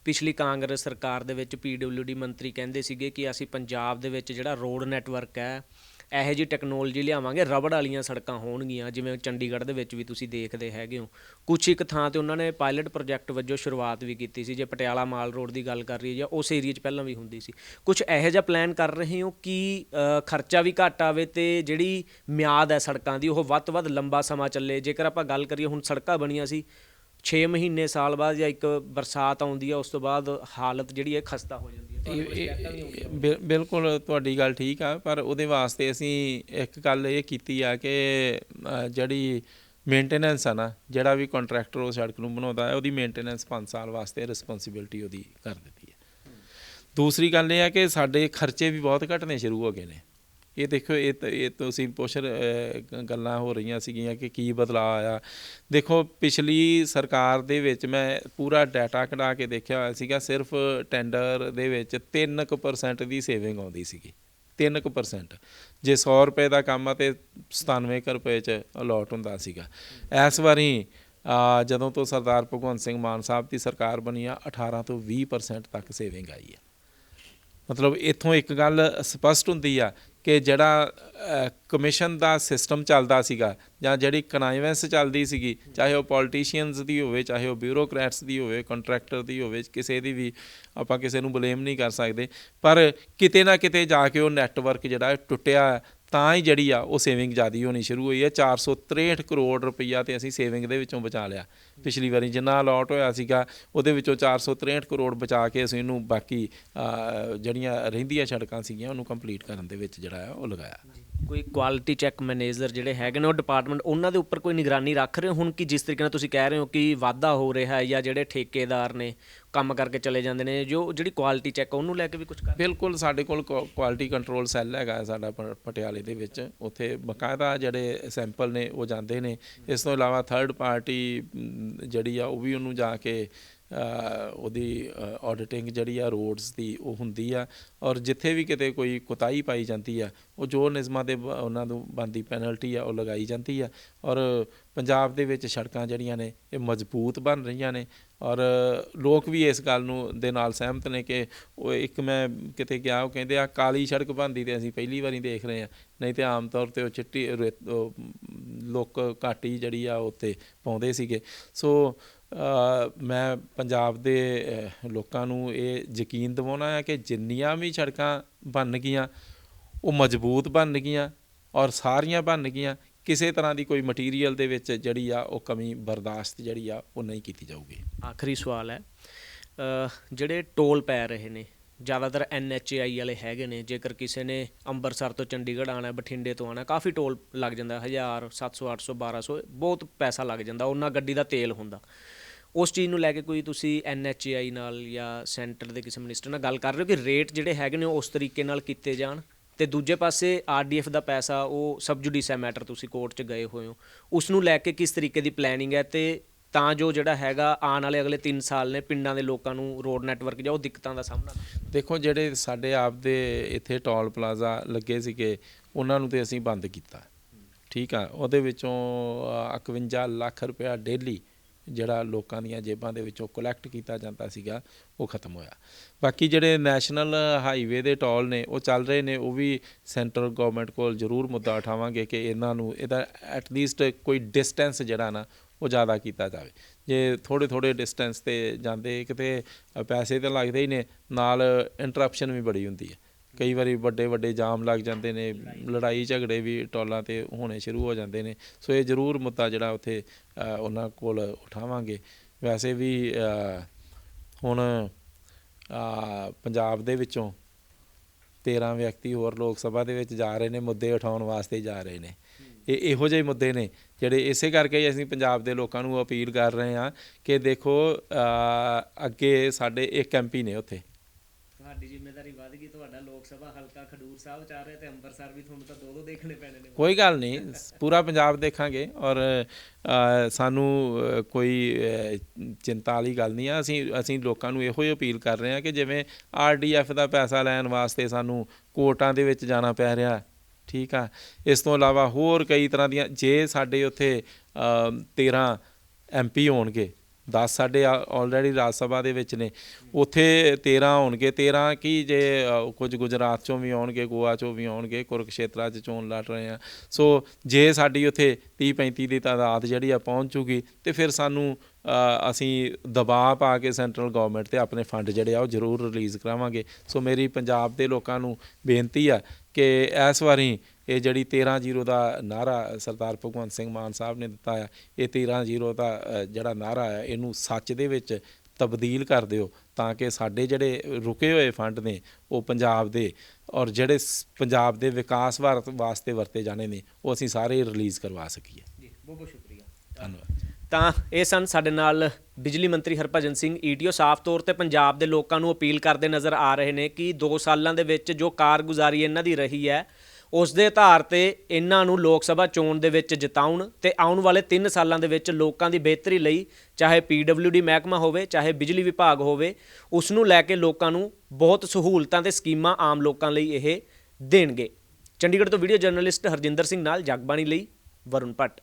ਪਿਛਲੀ ਕਾਂਗਰਸ ਸਰਕਾਰ ਦੇ ਵਿੱਚ ਪੀਡਬਲਯੂਡੀ ਮੰਤਰੀ ਕਹਿੰਦੇ ਸੀਗੇ ਕਿ ਅਸੀਂ ਪੰਜਾਬ ਦੇ ਵਿੱਚ ਜਿਹੜਾ ਰੋਡ ਨੈਟਵਰਕ ਹੈ, ਇਹੋ ਜੀ ਟੈਕਨੋਲੋਜੀ ਲਿਆਵਾਂਗੇ, ਰਬੜ ਵਾਲੀਆਂ ਸੜਕਾਂ ਹੋਣਗੀਆਂ, ਜਿਵੇਂ ਚੰਡੀਗੜ੍ਹ ਦੇ ਵਿੱਚ ਵੀ ਤੁਸੀਂ ਦੇਖਦੇ ਹੈਗੇ ਹੋ। ਕੁਛ ਇੱਕ ਥਾਂ ਤੇ ਉਹਨਾਂ ਨੇ ਪਾਇਲਟ ਪ੍ਰੋਜੈਕਟ ਵਜੋਂ ਸ਼ੁਰੂਆਤ ਵੀ ਕੀਤੀ ਸੀ, ਜੇ ਪਟਿਆਲਾ ਮਾਲ ਰੋਡ ਦੀ ਗੱਲ ਕਰ ਰਹੀ ਹੈ ਜਾਂ ਉਸ ਏਰੀਆ 'ਚ ਪਹਿਲਾਂ ਵੀ ਹੁੰਦੀ ਸੀ। ਕੁਝ ਇਹੋ ਜਿਹਾ ਪਲਾਨ ਕਰ ਰਹੇ ਹੋ ਕਿ ਖਰਚਾ ਵੀ ਘੱਟ ਆਵੇ ਤੇ ਜਿਹੜੀ ਮਿਆਦ ਹੈ ਸੜਕਾਂ ਦੀ, ਉਹ ਵੱਧ ਤੋਂ ਵੱਧ ਲੰਬਾ ਸਮਾਂ ਚੱਲੇ? ਜੇਕਰ ਆਪਾਂ ਗੱਲ ਕਰੀਏ, ਹੁਣ ਸੜਕਾਂ ਬਣੀਆਂ ਸੀ 6 ਮਹੀਨੇ ਸਾਲ ਬਾਅਦ ਜਾਂ ਇੱਕ ਬਰਸਾਤ ਆਉਂਦੀ ਹੈ ਉਸ ਤੋਂ ਬਾਅਦ ਹਾਲਤ ਜਿਹੜੀ ਹੈ ਖਸਤਾ ਹੋ ਜਾਂਦੀ ਹੈ ਬਿਲਕੁਲ ਤੁਹਾਡੀ ਗੱਲ ਠੀਕ ਆ ਪਰ ਉਹਦੇ ਵਾਸਤੇ ਅਸੀਂ ਇੱਕ ਗੱਲ ਇਹ ਕੀਤੀ ਆ ਕਿ ਜਿਹੜੀ ਮੇਨਟੇਨੈਂਸ ਆ ਨਾ ਜਿਹੜਾ ਵੀ ਕੰਟਰੈਕਟਰ ਉਹ ਸੜਕ ਨੂੰ ਬਣਾਉਂਦਾ ਹੈ ਉਹਦੀ ਮੇਨਟੇਨੈਂਸ 5 ਸਾਲ ਵਾਸਤੇ ਰਿਸਪੌਂਸਿਬਿਲਟੀ ਉਹਦੀ ਕਰ ਦਿੱਤੀ ਹੈ। ਦੂਸਰੀ ਗੱਲ ਇਹ ਆ ਕਿ ਸਾਡੇ ਖਰਚੇ ਵੀ ਬਹੁਤ ਘਟਨੇ ਸ਼ੁਰੂ ਹੋ ਗਏ ਨੇ। ਇਹ ਦੇਖੋ, ਇਹ ਤਾਂ- ਇਹ ਤੁਸੀਂ ਪੁੱਛ ਰ- ਗੱਲਾਂ ਹੋ ਰਹੀਆਂ ਸੀਗੀਆਂ ਕਿ ਕੀ ਬਦਲਾਅ ਆਇਆ। ਦੇਖੋ, ਪਿਛਲੀ ਸਰਕਾਰ ਦੇ ਵਿੱਚ ਮੈਂ ਪੂਰਾ ਡਾਟਾ ਕਢਾ ਕੇ ਦੇਖਿਆ ਹੋਇਆ ਸੀਗਾ, ਸਿਰਫ ਟੈਂਡਰ ਦੇ ਵਿੱਚ 3% ਦੀ ਸੇਵਿੰਗ ਆਉਂਦੀ ਸੀਗੀ। 3% ਜੇ 100 ਰੁਪਏ ਦਾ ਕੰਮ ਆ ਤੇ 97 ਕੁ ਰੁਪਏ ਚ ਅਲੋਟ ਹੁੰਦਾ ਸੀਗਾ। ਇਸ ਵਾਰੀ ਜਦੋਂ ਤੋਂ ਸਰਦਾਰ ਭਗਵੰਤ ਸਿੰਘ ਮਾਨ ਸਾਹਿਬ ਦੀ ਸਰਕਾਰ ਬਣੀ ਆ 18 ਤੋਂ 20% ਤੱਕ ਸੇਵਿੰਗ ਆਈ ਹੈ ਮਤਲਬ ਇੱਥੋਂ ਇੱਕ ਗੱਲ ਸਪਸ਼ਟ ਹੁੰਦੀ ਆ ਕਿ ਜਿਹੜਾ ਕਮਿਸ਼ਨ ਦਾ ਸਿਸਟਮ ਚੱਲਦਾ ਸੀਗਾ ਜਾਂ ਜਿਹੜੀ ਕਨਾਈਵੈਂਸ ਚੱਲਦੀ ਸੀਗੀ, ਚਾਹੇ ਉਹ ਪੋਲੀਟੀਸ਼ੀਅਨਸ ਦੀ ਹੋਵੇ, ਚਾਹੇ ਉਹ ਬਿਊਰੋਕਰੈਟਸ ਦੀ ਹੋਵੇ ਕੰਟਰੈਕਟਰ ਦੀ ਹੋਵੇ, ਕਿਸੇ ਦੀ ਵੀ ਆਪਾਂ ਕਿਸੇ ਨੂੰ ਬਲੇਮ ਨਹੀਂ ਕਰ ਸਕਦੇ, ਪਰ ਕਿਤੇ ਨਾ ਕਿਤੇ ਜਾ ਕੇ ਉਹ ਨੈਟਵਰਕ ਜਿਹੜਾ ਟੁੱਟਿਆ ਤਾਂ ਹੀ ਜਿਹੜੀ ਆ, ਉਹ ਸੇਵਿੰਗ ਜ਼ਿਆਦੀ ਹੋਣੀ ਸ਼ੁਰੂ ਹੋਈ ਹੈ। 463 ਕਰੋੜ ਰੁਪਈਆ ਤੇ ਅਸੀਂ ਸੇਵਿੰਗ ਦੇ ਵਿੱਚੋਂ ਬਚਾ ਲਿਆ। ਪਿਛਲੀ ਵਾਰੀ ਜਿੰਨਾ ਅਲਾਟ ਹੋਇਆ ਸੀਗਾ, ਉਹਦੇ ਵਿੱਚੋਂ 463 ਕਰੋੜ ਬਚਾ ਕੇ ਅਸੀਂ ਇਹਨੂੰ ਬਾਕੀ ਜਿਹੜੀਆਂ ਰਹਿੰਦੀਆਂ ਸੜਕਾਂ ਸੀਗੀਆਂ, ਉਹਨੂੰ ਕੰਪਲੀਟ ਕਰਨ ਦੇ ਵਿੱਚ ਜਿਹੜਾ ਆ ਉਹ ਲਗਾਇਆ। ਕੋਈ ਕੁਆਲਿਟੀ ਚੈੱਕ ਮੈਨੇਜਰ ਜਿਹੜੇ ਹੈਗੇ ਨੇ, ਉਹ ਡਿਪਾਰਟਮੈਂਟ ਉਹਨਾਂ ਦੇ ਉੱਪਰ ਕੋਈ ਨਿਗਰਾਨੀ ਰੱਖ ਰਹੇ ਹੋ? ਹੁਣ ਕਿ ਜਿਸ ਤਰੀਕੇ ਨਾਲ ਤੁਸੀਂ ਕਹਿ ਰਹੇ ਹੋ ਕਿ ਵਾਧਾ ਹੋ ਰਿਹਾ ਹੈ ਜਾਂ ਜਿਹੜੇ ਠੇਕੇਦਾਰ ਨੇ ਕੰਮ ਕਰਕੇ ਚਲੇ ਜਾਂਦੇ ਨੇ, ਜੋ ਜਿਹੜੀ ਕੁਆਲਿਟੀ ਚੈੱਕ ਉਹਨੂੰ ਲੈ ਕੇ ਵੀ ਕੁਝ ਕਰ ਬਿਲਕੁਲ, ਸਾਡੇ ਕੋਲ ਕੁਆਲਿਟੀ ਕੰਟਰੋਲ ਸੈੱਲ ਹੈਗਾ ਸਾਡਾ ਪ- ਪਟਿਆਲੇ ਦੇ ਵਿੱਚ। ਉੱਥੇ ਬਕਾਇਦਾ ਜਿਹੜੇ ਸੈਂਪਲ ਨੇ, ਉਹ ਜਾਂਦੇ ਨੇ। ਇਸ ਤੋਂ ਇਲਾਵਾ ਥਰਡ ਪਾਰਟੀ ਜਿਹੜੀ ਆ, ਉਹ ਵੀ ਉਹਨੂੰ ਜਾ ਕੇ ਉਹਦੀ ਆਡਿਟਿੰਗ ਜਿਹੜੀ ਆ ਰੋਡਸ ਦੀ, ਉਹ ਹੁੰਦੀ ਆ। ਔਰ ਜਿੱਥੇ ਵੀ ਕਿਤੇ ਕੋਈ ਕੁਤਾਹੀ ਪਾਈ ਜਾਂਦੀ ਆ, ਉਹ ਜੋ ਨਿਯਮਾਂ ਦੇ ਉਹਨਾਂ ਨੂੰ ਬੰਦੀ ਪੈਨਲਟੀ ਆ, ਉਹ ਲਗਾਈ ਜਾਂਦੀ ਆ। ਔਰ ਪੰਜਾਬ ਦੇ ਵਿੱਚ ਸੜਕਾਂ ਜਿਹੜੀਆਂ ਨੇ, ਇਹ ਮਜ਼ਬੂਤ ਬਣ ਰਹੀਆਂ ਨੇ। ਔਰ ਲੋਕ ਵੀ ਇਸ ਗੱਲ ਨੂੰ ਦੇ ਨਾਲ ਸਹਿਮਤ ਨੇ ਕਿ ਉਹ ਇੱਕ ਮੈਂ ਕਿਤੇ ਗਿਆ, ਉਹ ਕਹਿੰਦੇ ਆ, ਕਾਲੀ ਸੜਕ ਬਣਦੀ ਤੇ ਅਸੀਂ ਪਹਿਲੀ ਵਾਰੀ ਦੇਖ ਰਹੇ ਆ ਨਹੀਂ ਤੇ ਆਮ ਤੌਰ ਤੇ ਉਹ ਚਿੱਟੀ ਰੇਤ- ਉਹ ਲੋਕ ਘਾਟੀ ਜਿਹੜੀ ਆ ਉੱਤੇ ਪਾਉਂਦੇ ਸੀਗੇ। ਸੋ ਮੈਂ ਪੰਜਾਬ ਦੇ ਲੋਕਾਂ ਨੂੰ ਇਹ ਯਕੀਨ ਦਿਵਾਉਣਾ ਹੈ ਕਿ ਜਿੰਨੀਆਂ ਵੀ ਸੜਕਾਂ ਬਣ ਗਈਆਂ, ਉਹ ਮਜ਼ਬੂਤ ਬਣ ਗਈਆਂ ਔਰ ਸਾਰੀਆਂ ਬਣ ਗਈਆਂ। ਕਿਸੇ ਤਰ੍ਹਾਂ ਦੀ ਕੋਈ ਮਟੀਰੀਅਲ ਦੇ ਵਿੱਚ ਜਿਹੜੀ ਆ ਉਹ ਕਮੀ, ਬਰਦਾਸ਼ਤ ਜਿਹੜੀ ਆ, ਉਹ ਨਹੀਂ ਕੀਤੀ ਜਾਊਗੀ। ਆਖਰੀ ਸਵਾਲ ਹੈ। ਜਿਹੜੇ ਟੋਲ ਪੈ ਰਹੇ ਨੇ, ਜ਼ਿਆਦਾਤਰ ਐਨਐਚਏਆਈ ਵਾਲੇ ਹੈਗੇ ਨੇ, ਜੇਕਰ ਕਿਸੇ ਨੇ ਅੰਮ੍ਰਿਤਸਰ ਤੋਂ ਚੰਡੀਗੜ੍ਹ ਆਣਾ, ਬਠਿੰਡੇ ਤੋਂ ਆਣਾ, ਕਾਫੀ ਟੋਲ ਲੱਗ ਜਾਂਦਾ 1000 700 800 1200 ਬਹੁਤ ਪੈਸਾ ਲੱਗ ਜਾਂਦਾ, ਉਹਨਾਂ ਗੱਡੀ ਦਾ ਤੇਲ ਹੁੰਦਾ। ਉਸ ਚੀਜ਼ ਨੂੰ ਲੈ ਕੇ ਕੋਈ ਤੁਸੀਂ ਐਨਐਚਏਆਈ ਨਾਲ ਜਾਂ ਸੈਂਟਰ ਦੇ ਕਿਸੇ ਮਿਨਿਸਟਰ ਨਾਲ ਗੱਲ ਕਰ ਰਹੇ ਹੋ ਕਿ ਰੇਟ ਜਿਹੜੇ ਹੈਗੇ ਨੇ ਉਹ ਉਸ ਤਰੀਕੇ ਨਾਲ ਕੀਤੇ ਜਾਣ? ਤੇ ਦੂਜੇ ਪਾਸੇ ਆਰਡੀਐਫ ਦਾ ਪੈਸਾ ਉਹ ਸਬ ਜੁਡੀਸ਼ਾ ਮੈਟਰ ਤੁਸੀਂ ਕੋਰਟ 'ਚ ਗਏ ਹੋਏ ਹੋ। ਉਸ ਨੂੰ ਲੈ ਕੇ ਕਿਸ ਤਰੀਕੇ ਦੀ ਪਲੈਨਿੰਗ ਹੈ ਤੇ ਤਾਂ ਜੋ ਜਿਹੜਾ ਹੈਗਾ ਆਉਣ ਵਾਲੇ ਅਗਲੇ 3 ਸਾਲ ਨੇ ਪਿੰਡਾਂ ਦੇ ਲੋਕਾਂ ਨੂੰ ਰੋਡ ਨੈਟਵਰਕ ਜਾਂ ਉਹ ਦਿੱਕਤਾਂ ਦਾ ਸਾਹਮਣਾ ਦੇਖੋ ਜਿਹੜੇ ਸਾਡੇ ਆਪ ਦੇ ਇੱਥੇ ਟੋਲ ਪਲਾਜ਼ਾ ਲੱਗੇ ਸੀਗੇ ਉਹਨਾਂ ਨੂੰ ਤੇ ਅਸੀਂ ਬੰਦ ਕੀਤਾ। ਠੀਕ ਆ ਉਹਦੇ ਵਿੱਚੋਂ ਅ, 51 ਲੱਖ ਰੁਪਇਆ ਡੇਲੀ ਜਿਹੜਾ ਲੋਕਾਂ ਦੀਆਂ ਜੇਬਾਂ ਦੇ ਵਿੱਚੋਂ ਕਲੈਕਟ ਕੀਤਾ ਜਾਂਦਾ ਸੀਗਾ ਉਹ ਖਤਮ ਹੋਇਆ। ਬਾਕੀ ਜਿਹੜੇ ਨੈਸ਼ਨਲ ਹਾਈਵੇ ਦੇ ਟੋਲ ਨੇ ਉਹ ਚੱਲ ਰਹੇ ਨੇ ਉਹ ਵੀ ਸੈਂਟਰਲ ਗਵਰਨਮੈਂਟ ਕੋਲ ਜ਼ਰੂਰ ਮੁੱਦਾ ਉਠਾਵਾਂਗੇ ਕਿ ਇਹਨਾਂ ਨੂੰ ਇਹਦਾ ਐਟ ਲੀਸਟ ਕੋਈ ਡਿਸਟੈਂਸ ਜਿਹੜਾ ਨਾ ਉਹ ਜ਼ਿਆਦਾ ਕੀਤਾ ਜਾਵੇ। ਜੇ ਥੋੜੇ ਥੋੜੇ ਡਿਸਟੈਂਸ ਤੇ ਜਾਂਦੇ ਕਿਤੇ ਅ, ਪੈਸੇ ਤਾਂ ਲੱਗਦੇ ਹੀ ਨੇ ਨਾਲ ਇੰਟਰਪਸ਼ਨ ਵੀ ਬੜੀ ਹੁੰਦੀ ਹੈ। ਕਈ ਵਾਰੀ ਵੱਡੇ ਵੱਡੇ ਜਾਮ ਲੱਗ ਜਾਂਦੇ ਨੇ, ਲੜਾਈ ਝਗੜੇ ਵੀ ਟੋਲਾਂ ਤੇ ਹੋਣੇ ਸ਼ੁਰੂ ਹੋ ਜਾਂਦੇ ਨੇ। ਸੋ ਇਹ ਜ਼ਰੂਰ ਮੁੱਦਾ ਜਿਹੜਾ ਉੱਥੇ ਉਹਨਾਂ ਕੋਲ ਉਠਾਵਾਂਗੇ। ਵੈਸੇ ਵੀ ਹੁਣ ਪੰਜਾਬ ਦੇ ਵਿੱਚੋਂ 13 ਵਿਅਕਤੀ ਹੋਰ ਲੋਕ ਸਭਾ ਦੇ ਵਿੱਚ ਜਾ ਰਹੇ ਨੇ, ਮੁੱਦੇ ਉਠਾਉਣ ਵਾਸਤੇ ਜਾ ਰਹੇ ਨੇ। ਇਹ ਇਹੋ ਜਿਹੇ ਮੁੱਦੇ ਨੇ ਜਿਹੜੇ ਇਸੇ ਕਰਕੇ ਅਸੀਂ ਪੰਜਾਬ ਦੇ ਲੋਕਾਂ ਨੂੰ ਅਪੀਲ ਕਰ ਰਹੇ ਹਾਂ ਕਿ ਦੇਖੋ ਅੱਗੇ ਸਾਡੇ ਇੱਕ ਐਮਪੀ ਨੇ ਉੱਥੇ। ਤੁਹਾਡੀ ਜ਼ਿੰਮੇਵਾਰੀ ਵੱਧ ਗਈ ਤੁਹਾਡਾ ਲੋਕ ਸਭਾ ਹਲਕਾ ਖਡੂਰ ਸਾਹਿਬ ਚ ਆ ਰਿਹਾ ਤੇ ਅੰਮ੍ਰਿਤਸਰ ਵੀ ਤੁਹਾਨੂੰ ਤਾਂ ਦੋ ਦੋ ਦੇਖਣੇ ਪੈਣੇ ਨੇ। ਕੋਈ ਗੱਲ ਨਹੀਂ ਪੂਰਾ ਪੰਜਾਬ ਦੇਖਾਂਗੇ ਔਰ ਸਾਨੂੰ ਕੋਈ ਚਿੰਤਾ ਵਾਲੀ ਗੱਲ ਨਹੀਂ ਆ ਅਸੀਂ ਅਸੀਂ ਲੋਕਾਂ ਨੂੰ ਇਹੋ ਹੀ ਅਪੀਲ ਕਰ ਰਹੇ ਹਾਂ ਕਿ ਜਿਵੇਂ ਆਰਡੀਐਫ ਦਾ ਪੈਸਾ ਲੈਣ ਵਾਸਤੇ ਸਾਨੂੰ ਕੋਰਟਾਂ ਦੇ ਵਿੱਚ ਜਾਣਾ ਪੈ ਰਿਹਾ ਠੀਕ ਆ। ਇਸ ਤੋਂ ਇਲਾਵਾ ਹੋਰ ਕਈ ਤਰ੍ਹਾਂ ਦੀਆਂ ਜੇ ਸਾਡੇ ਉੱਥੇ ਅ, 13 ਐਮਪੀ ਹੋਣਗੇ 10 ਸਾਡੇ ਆਲਰੇਡੀ ਰਾਜ ਸਭਾ ਦੇ ਵਿੱਚ ਨੇ। ਉੱਥੇ 13 ਹੋਣਗੇ। 13 ਕੀ ਜੇ ਕੁਝ ਗੁਜਰਾਤ ਚੋਂ ਵੀ ਆਉਣਗੇ, ਗੋਆ ਚੋਂ ਵੀ ਆਉਣਗੇ, ਕੁਰਕਸ਼ੇਤਰਾ 'ਚ ਚੋਣ ਲੜ ਰਹੇ ਆ। ਸੋ ਜੇ ਸਾਡੀ ਉੱਥੇ 30 35 ਦੀ ਤਾਦਾਦ ਜਿਹੜੀ ਆ ਪਹੁੰਚ ਜੂਗੀ ਤੇ ਫਿਰ ਸਾਨੂੰ ਅਸੀਂ ਦਬਾਅ ਪਾ ਕੇ ਸੈਂਟਰਲ ਗਵਰਨਮੈਂਟ ਤੇ ਆਪਣੇ ਫੰਡ ਜਿਹੜੇ ਆ ਉਹ ਜ਼ਰੂਰ ਰਿਲੀਜ਼ ਕਰਾਵਾਂਗੇ। ਸੋ ਮੇਰੀ ਪੰਜਾਬ ਦੇ ਲੋਕਾਂ ਨੂੰ ਬੇਨਤੀ ਆ ਕਿ ਇਸ ਵਾਰੀ ਇਹ ਜਿਹੜੀ 13-0 ਦਾ ਨਾਰਾ ਸਰਦਾਰ ਭਗਵੰਤ ਸਿੰਘ ਮਾਨ ਸਾਹਿਬ ਨੇ ਦਿੱਤਾ ਆ ਇਹ 13-0 ਦਾ ਜਿਹੜਾ ਨਾਰਾ ਹੈ ਇਹਨੂੰ ਸੱਚ ਦੇ ਵਿੱਚ ਤਬਦੀਲ ਕਰ ਦਿਓ ਤਾਂ ਕਿ ਸਾਡੇ ਜਿਹੜੇ ਰੁਕੇ ਹੋਏ ਫੰਡ ਨੇ ਉਹ ਪੰਜਾਬ ਦੇ ਔਰ ਜਿਹੜੇ ਪੰਜਾਬ ਦੇ ਵਿਕਾਸ ਵਾਰ- ਵਾਸਤੇ ਵਰਤੇ ਜਾਣੇ ਨੇ ਉਹ ਅਸੀਂ ਸਾਰੇ ਰਿਲੀਜ਼ ਕਰਵਾ ਸਕੀਏ। ਜੀ ਬਹੁਤ ਬਹੁਤ ਸ਼ੁਕਰੀਆ। ਧੰਨਵਾਦ। ਤਾਂ ਇਹ ਸਨ ਸਾਡੇ ਨਾਲ ਬਿਜਲੀ ਮੰਤਰੀ ਹਰਭਜਨ ਸਿੰਘ ਈਟੀਓ ਸਾਫ਼ ਤੌਰ ਤੇ ਪੰਜਾਬ ਦੇ ਲੋਕਾਂ ਨੂੰ ਅਪੀਲ ਕਰਦੇ ਨਜ਼ਰ ਆ ਰਹੇ ਨੇ ਕਿ 2 ਸਾਲਾਂ ਦੇ ਵਿੱਚ ਜੋ ਕਾਰਗੁਜ਼ਾਰੀ ਇਹਨਾਂ ਦੀ ਰਹੀ ਹੈ ਉਸ ਦੇ ਆਧਾਰ ਤੇ ਇਹਨਾਂ ਨੂੰ ਲੋਕ ਸਭਾ ਚੋਣ ਦੇ ਵਿੱਚ ਜਿਤਾਉਣ ਤੇ ਆਉਣ ਵਾਲੇ 3 ਸਾਲਾਂ ਦੇ ਵਿੱਚ ਲੋਕਾਂ ਦੀ ਬਿਹਤਰੀ ਲਈ ਚਾਹੇ ਪੀਡਬਲਯੂਡੀ ਮਹਿਕਮਾ ਹੋਵੇ, ਚਾਹੇ ਬਿਜਲੀ ਵਿਭਾਗ ਹੋਵੇ, ਉਸ ਨੂੰ ਲੈ ਕੇ ਲੋਕਾਂ ਨੂੰ ਬਹੁਤ ਸਹੂਲਤਾਂ ਤੇ ਸਕੀਮਾਂ ਆਮ ਲੋਕਾਂ ਲਈ ਇਹ ਦੇਣਗੇ। ਚੰਡੀਗੜ੍ਹ ਤੋਂ ਵੀਡੀਓ ਜਰਨਲਿਸਟ ਹਰਜਿੰਦਰ ਸਿੰਘ ਨਾਲ ਜਗਬਾਣੀ ਲਈ ਵਰੁਣ ਭੱਟ।